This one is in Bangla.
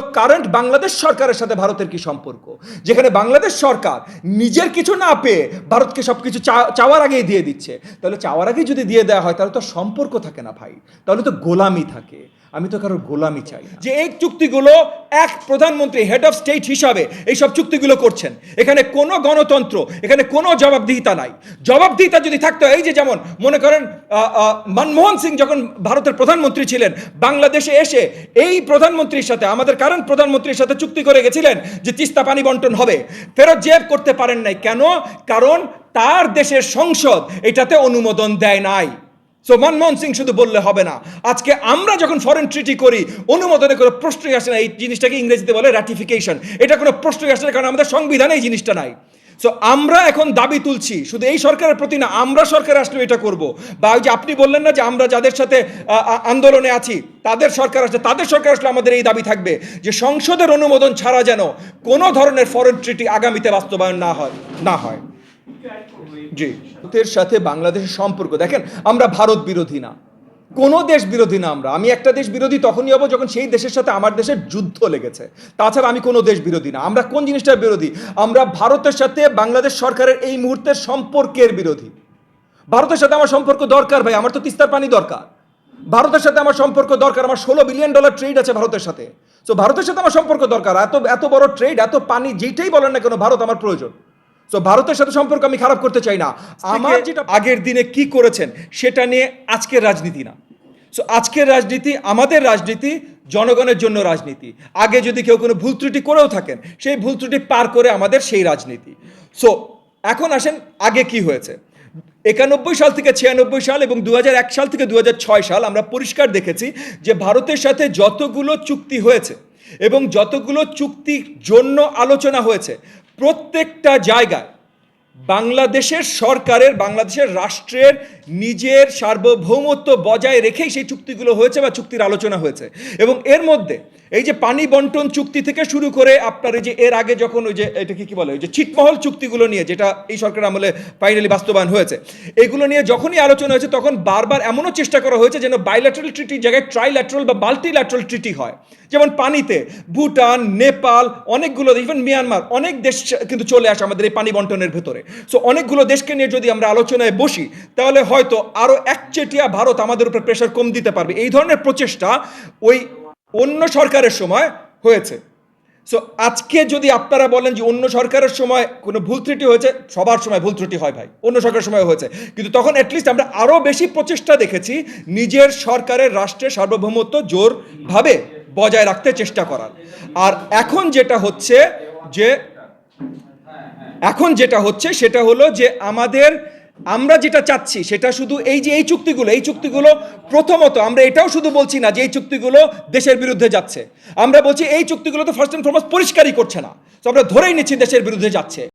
কারেন্ট বাংলাদেশ সরকারের সাথে ভারতের কি সম্পর্ক? যেখানে বাংলাদেশ সরকার নিজের কিছু না পেয়ে ভারতকে সব কিছু চাওয়ার আগেই দিয়ে দিচ্ছে। তাহলে চাওয়ার আগেই যদি দিয়ে দেওয়া হয়, তাহলে তো সম্পর্ক থাকে না ভাই। তাহলে তো গোলামি থাকে। আমি তো কারোর গোলামি চাই যে এই চুক্তিগুলো এক প্রধানমন্ত্রী হেড অফ স্টেট হিসাবে এই সব চুক্তিগুলো করছেন। এখানে কোনো গণতন্ত্র, এখানে কোনো জবাবদিহিতা নাই। জবাবদিহিতা যদি থাকতো, এই যে যেমন মনে করেন মনমোহন সিং যখন ভারতের প্রধানমন্ত্রী ছিলেন, বাংলাদেশে এসে এই প্রধানমন্ত্রীর সাথে, আমাদের কারেন্ট প্রধানমন্ত্রীর সাথে চুক্তি করে গেছিলেন যে তিস্তা পানি বন্টন হবে। ফেরত জেব করতে পারেন নাই। কেন? কারণ তার দেশের সংসদ এটাতে অনুমোদন দেয় নাই। সো মনমোহন সিং শুধু বললে হবে না। আজকে আমরা যখন ফরেন ট্রিটি করি, অনুমোদনে কোনো প্রশ্নই আসে না। এই জিনিসটাকে ইংরেজিতে বলে র্যাটিফিকেশন এটা কোনো প্রশ্নই আসে না, কারণ আমাদের সংবিধানে এই জিনিসটা নাই। সো আমরা এখন দাবি তুলছি। শুধু এই সরকারের প্রতি না, আমরা সরকার আসলে এটা করব। বা ওই যে আপনি বললেন না যে আমরা যাদের সাথে আন্দোলনে আছি, তাদের সরকার আসলে, তাদের সরকার আসলে আমাদের এই দাবি থাকবে যে সংসদের অনুমোদন ছাড়া যেন কোনো ধরনের ফরেন ট্রিটি আগামীতে বাস্তবায়ন না হয় না হয়। জি ভারতের সাথে বাংলাদেশের সম্পর্ক। দেখেন, আমরা ভারত বিরোধী না। কোনো দেশ বিরোধী না আমরা। আমি একটা দেশ বিরোধী তখনই হব যখন সেই দেশের সাথে আমার দেশের যুদ্ধ লেগেছে। তাছাড়া আমি কোনো দেশ বিরোধী না। আমরা কোন জিনিসটার বিরোধী? আমরা ভারতের সাথে বাংলাদেশ সরকারের এই মুহূর্তের সম্পর্কের বিরোধী। ভারতের সাথে আমার সম্পর্ক দরকার ভাই, আমার তো তিস্তার পানি দরকার। ভারতের সাথে আমার সম্পর্ক দরকার, আমার ষোলো বিলিয়ন ডলার ট্রেড আছে ভারতের সাথে। তো ভারতের সাথে আমার সম্পর্ক দরকার। এত এত বড় ট্রেড, এত পানি যেটাই বলেন না কেন, ভারত আমার প্রয়োজন। সো ভারতের সাথে সম্পর্ক আমি খারাপ করতে চাই না। আমার যেটা আগের দিনে কি করেছেন সেটা নিয়ে আজকের রাজনীতি না। সো আজকের রাজনীতি আমাদের রাজনীতি জনগণের জন্য রাজনীতি। আগে যদি কেউ কোনো ভুল ত্রুটি করেও থাকেন সেই ভুল ত্রুটি পার করে আমাদের সেই রাজনীতি। সো এখন আসেন আগে কি হয়েছে। একানব্বই সাল থেকে ছিয়ানব্বই সাল এবং দু এক সাল থেকে দু হাজার ছয় সাল আমরা পরিষ্কার দেখেছি যে ভারতের সাথে যতগুলো চুক্তি হয়েছে এবং যতগুলো চুক্তির জন্য আলোচনা হয়েছে প্রত্যেকটা জায়গায় বাংলাদেশের সরকারের, বাংলাদেশের রাষ্ট্রের নিজের সার্বভৌমত্ব বজায় রেখেই সেই চুক্তিগুলো হয়েছে বা চুক্তির আলোচনা হয়েছে। এবং এর মধ্যে এই যে পানি বন্টন চুক্তি থেকে শুরু করে আপনার এই যে এর আগে যখন ওই যে এটাকে কি বলে, ওই যে ছিটমহল চুক্তিগুলো নিয়ে যেটা এই সরকার আমলে ফাইনালি বাস্তবায়ন হয়েছে, এগুলো নিয়ে যখনই আলোচনা হয়েছে তখন বারবার এমনও চেষ্টা করা হয়েছে যেন বাইল্যাটারাল ট্রিটির জায়গায় ট্রাইল্যাটারাল বা মাল্টিল্যাটারাল ট্রিটি হয়। যেমন পানিতে ভুটান, নেপাল, অনেকগুলো ইভেন মিয়ানমার অনেক দেশ কিন্তু চলে আসে আমাদের এই পানি বন্টনের ভেতরে। সো অনেকগুলো দেশকে নিয়ে যদি আমরা আলোচনায় বসি, তাহলে হয়তো আরও একচেটিয়া ভারত আমাদের উপর প্রেশার কম দিতে পারবে। এই ধরনের প্রচেষ্টা ওই অন্য সরকারের সময় হয়েছে। সো আজকে যদি আপনারা বলেন যে অন্য সরকারের সময় কোনো ভুল ত্রুটি হয়েছে, সবার সময় ভুল ত্রুটি হয় ভাই। অন্য সরকারের সময় হয়েছে। কিন্তু তখন অ্যাটলিস্ট আমরা আরও বেশি প্রচেষ্টা দেখেছি নিজের সরকারের রাষ্ট্রের সার্বভৌমত্ব জোরভাবে বজায় রাখতে চেষ্টা করার। আর এখন যেটা হচ্ছে যে এখন যেটা হচ্ছে সেটা হলো যে আমাদের, আমরা যেটা চাচ্ছি সেটা শুধু এই যে এই চুক্তিগুলো এই চুক্তিগুলো প্রথমত আমরা এটাও শুধু বলছি না যে এই চুক্তিগুলো দেশের বিরুদ্ধে যাচ্ছে। আমরা বলছি এই চুক্তিগুলো তো ফার্স্ট অ্যান্ড ফরমোস্ট পরিষ্কারই করছে না। তো আমরা ধরেই নিচ্ছি দেশের বিরুদ্ধে যাচ্ছে।